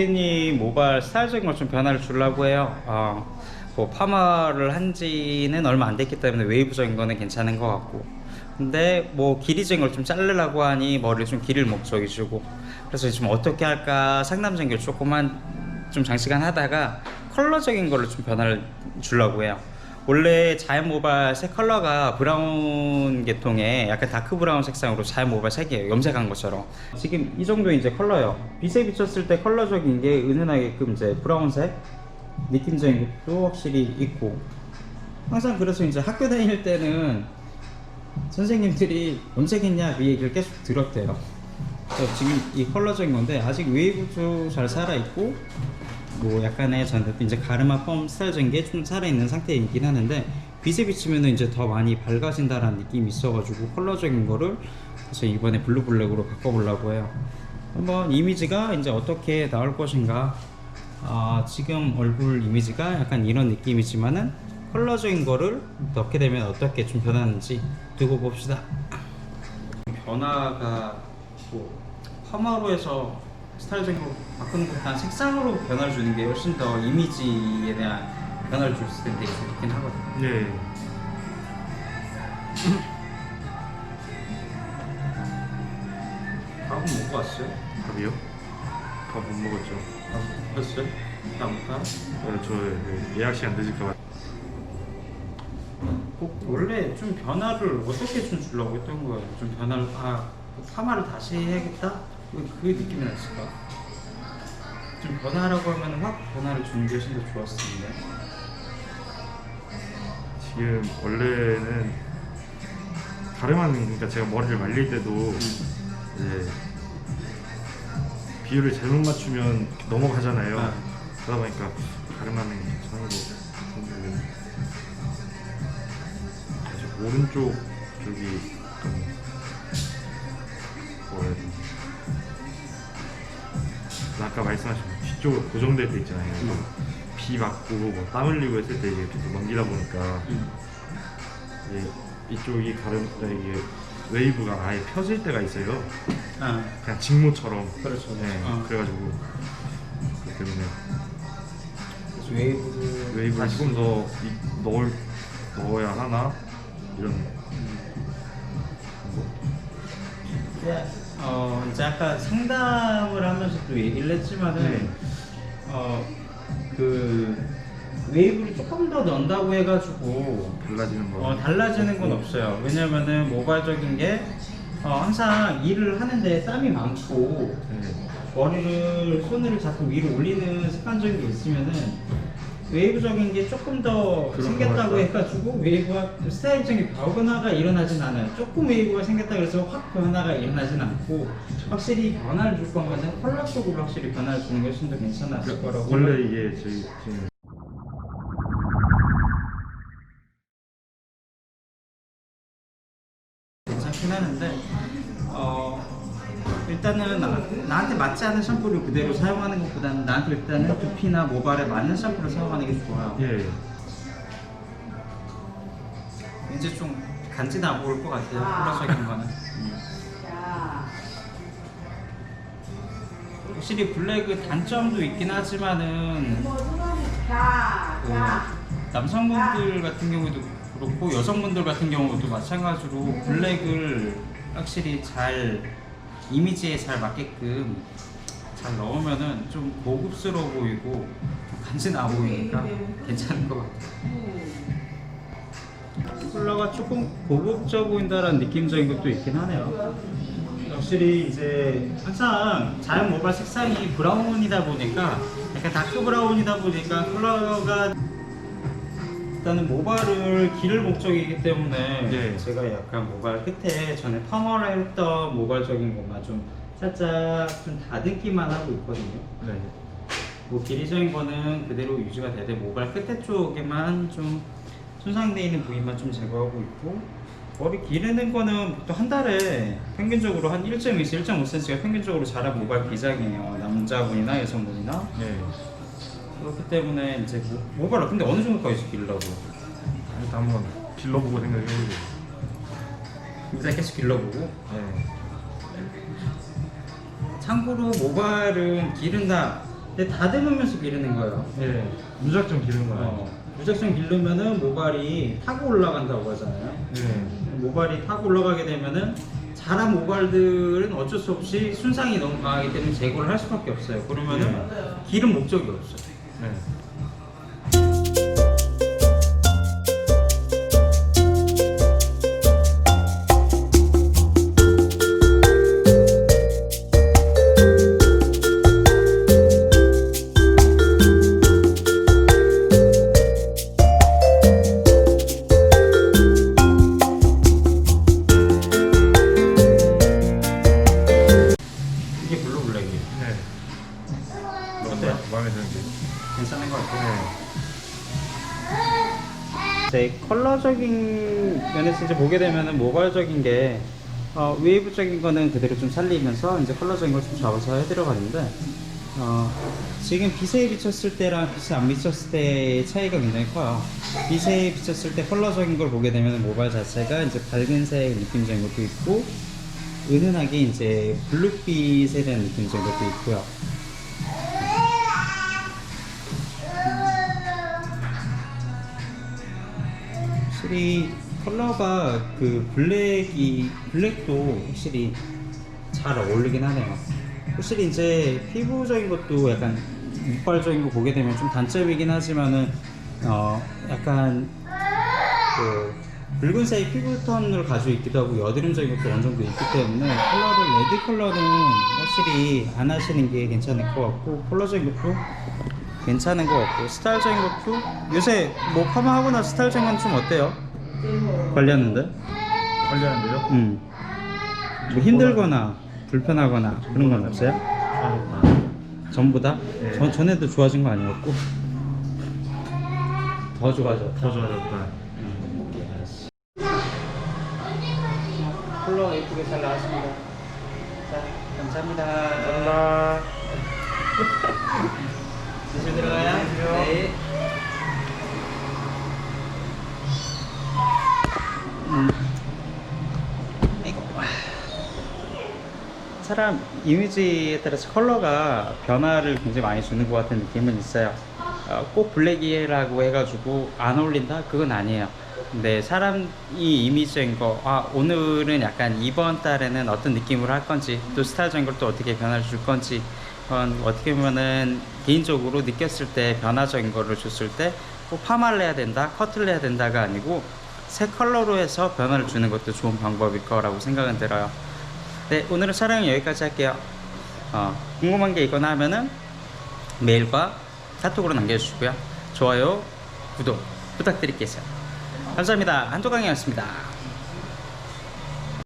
고객님 모발 스타일적인 걸 좀 변화를 주려고 해요. 어, 뭐 파마를 한 지는 얼마 안 됐기 때문에 웨이브적인 거는 괜찮은 것 같고. 근데 뭐 길이적인 걸 좀 자르려고 하니 머리를 좀 기를 목적이시고. 그래서 지금 어떻게 할까 상담적인 걸 조금만 좀 장시간 하다가 컬러적인 거를 좀 변화를 주려고 해요. 원래 자연 모발 색 컬러가 브라운 계통의 약간 다크 브라운 색상으로 자연 모발 색이에요. 염색한 것처럼. 지금 이 정도 이제 컬러예요. 빛에 비쳤을 때 컬러적인 게 은은하게끔 이제 브라운색 느낌적인 것도 확실히 있고. 항상 그래서 이제 학교 다닐 때는 선생님들이 염색했냐 이 얘기를 계속 들었대요. 지금 이 컬러적인 건데 아직 웨이브도 잘 살아 있고 뭐 약간의 저는 이제 가르마 펌 스타일적인 게 좀 살아있는 상태이긴 하는데 빛에 비치면 이제 더 많이 밝아진다라는 느낌이 있어가지고 컬러적인 거를 그래서 이번에 블루 블랙으로 바꿔보려고 해요. 한번 이미지가 이제 어떻게 나올 것인가. 아, 지금 얼굴 이미지가 약간 이런 느낌이지만은 컬러적인 거를 넣게 되면 어떻게 좀 변하는지 두고 봅시다. 변화가 뭐 파마로 해서 스타일적인 거 바꾸는 것보다 색상으로 변화를 주는 게 훨씬 더 이미지에 대한 변화를 줄수 있는 데 좋긴 하거든요. 네. 밥은 먹고 왔어요? 밥이요? 밥 못 먹었죠. 밥 먹었어요? 나부터? 어, 저그 예약 시간 늦을까봐. 꼭 원래 좀 변화를 어떻게 좀 주려고 했던 거예요? 좀 변화를 아 파마를 다시 해야겠다? 왜그 느낌이 났을까? 좀 변화라고 하면 확 변화를 주는 게 훨씬 더 좋았을 텐데 지금 원래는 가르마는 그러니까 제가 머리를 말릴 때도 이제 비율을 잘못 맞추면 넘어가잖아요. 아. 그러다 보니까 가르마는 같은데 아직 오른쪽 쪽이 좀뭐 아까 말씀하신 뒤쪽으로 고정될 때 있잖아요. 음. 비 맞고 뭐 땀 흘리고 했을 때 이게 계속 넘기다 보니까 음. 이제 이쪽이 가름 이게 웨이브가 아예 펴질 때가 있어요. 아 그냥 직모처럼. 그렇죠 네. 어. 그래가지고 그렇기 때문에 그래서 웨이브를 웨이브를 다시- 조금 더 이- 넣을 넣어야 하나 이런 거. 네, 어 이제 아까 상담을 하면서도 얘기를 했지만은 네. 어그 웨이브를 조금 더 넣는다고 해가지고 달라지는 거. 어, 달라지는 건 없어요. 왜냐면은 모발적인 게 어, 항상 일을 하는데 땀이 많고 네. 머리를 손을 자꾸 위로 올리는 습관적인 게 있으면은 웨이브적인 게 조금 더 생겼다고. 해가지고 웨이브가 스타일적인 변화가 일어나진 않아요. 조금 웨이브가 생겼다 그래서 확 변화가 일어나진 않고 확실히 변화를 줄 거면은 컬러 쪽으로 확실히 변화를 주는 게 훨씬 더 괜찮았을 거라고 원래 이게 저희 지금 일단은 나, 나한테 맞지 않은 샴푸를 그대로 사용하는 것보다는 나한테 일단은 두피나 모발에 맞는 샴푸를 사용하는 게 좋아요. 예. 이제 좀 간지 나올 것 같아요. 컬러적인 거는. 확실히 블랙은 단점도 있긴 하지만은 그 남성분들 같은 경우에도 그렇고 여성분들 같은 경우도 마찬가지로 블랙을 확실히 잘 이미지에 잘 맞게끔 잘 넣으면은 좀 고급스러워 보이고 좀 간지나 보이니까 괜찮은 것 같아요. 컬러가 조금 고급져 보인다는 느낌적인 것도 있긴 하네요. 확실히 이제 항상 자연 모발 색상이 브라운이다 보니까 약간 다크 브라운이다 보니까 컬러가 일단은 모발을 기를 목적이기 때문에 네. 제가 약간 모발 끝에 전에 파마를 했던 모발적인 것만 좀 살짝 좀 다듬기만 하고 있거든요. 네. 뭐 길이적인 거는 그대로 유지가 되되 모발 끝에 쪽에만 좀 손상되어 있는 부위만 좀 제거하고 있고 머리 기르는 거는 보통 한 달에 평균적으로 한 1.2에서 1.5cm가 평균적으로 자란 모발 비장이에요 남자분이나 여성분이나 네. 그렇기 때문에 이제 모- 모발을 근데 어느 정도까지 기르려고 일단 한번 길러보고 생각해보죠. 일단 계속 길러보고 네. 참고로 모발은 기른다. 근데 다듬으면서 기르는 거예요. 예. 무작정 기른 건 아니에요. 어, 무작정 기르면은 모발이 타고 올라간다고 하잖아요. 예. 모발이 타고 올라가게 되면은 자란 모발들은 어쩔 수 없이 순상이 너무 강하기 때문에 제거를 할 수밖에 없어요. 그러면은 기른 목적이 없어요. 네. 이게 블루 블랙이에요. 네. 어때요? 마음에 드는데. 괜찮은 것 같아요. 네. 이제 컬러적인 면에서 이제 보게 되면은 모발적인 게 어, 웨이브적인 거는 그대로 좀 살리면서 이제 컬러적인 걸 좀 잡아서 해들어가는데 어, 지금 빛에 비쳤을 때랑 빛에 안 비쳤을 때의 차이가 굉장히 커요. 빛에 비쳤을 때 컬러적인 걸 보게 되면 모발 자체가 이제 밝은색 느낌적인 것도 있고 은은하게 이제 블루빛에 대한 느낌적인 것도 있고요. 확실히 컬러가 그 블랙이 블랙도 확실히 잘 어울리긴 하네요. 확실히 이제 피부적인 것도 약간 이빨적인 거 보게 되면 좀 단점이긴 하지만은 어 약간 그 붉은색 피부톤을 가지고 있기도 하고 여드름적인 것도 어느 정도 있기 때문에 컬러를 레드 컬러는 확실히 안 하시는 게 괜찮을 것 같고 컬러적인 것도 괜찮은 것 같고 스타일적인 것도 요새 뭐 파마하고 나서 스타일적인 건 좀 어때요? 관리하는데? 관리하는데요? 음. 뭐 힘들거나 불편하거나 그런 건 없어요? 아, 전부 다? 네. 전, 전에도 좋아진 거 아니었고 더 좋아졌다 더 좋아졌다. 컬러 예쁘게 잘 나왔습니다 자 감사합니다 감사합니다. 조심 들어가요. 네. 음. 아이고. 사람 이미지에 따라서 컬러가 변화를 굉장히 많이 주는 것 같은 느낌은 있어요. 어, 꼭 블랙이라고 해가지고 안 어울린다? 그건 아니에요. 근데 사람 이 이미지인 거, 아, 오늘은 약간 이번 달에는 어떤 느낌으로 할 건지, 또 스타일적인 걸 또 어떻게 변화를 줄 건지, 그건 어떻게 보면은 개인적으로 느꼈을 때 변화적인 거를 줬을 때 꼭 파마를 해야 된다, 커트를 해야 된다가 아니고 새 컬러로 해서 변화를 주는 것도 좋은 방법일 거라고 생각은 들어요. 네, 오늘은 촬영은 여기까지 할게요. 어, 궁금한 게 있거나 하면은 메일과 카톡으로 남겨주시고요. 좋아요, 구독 부탁드릴게요. 감사합니다. 한도강이었습니다.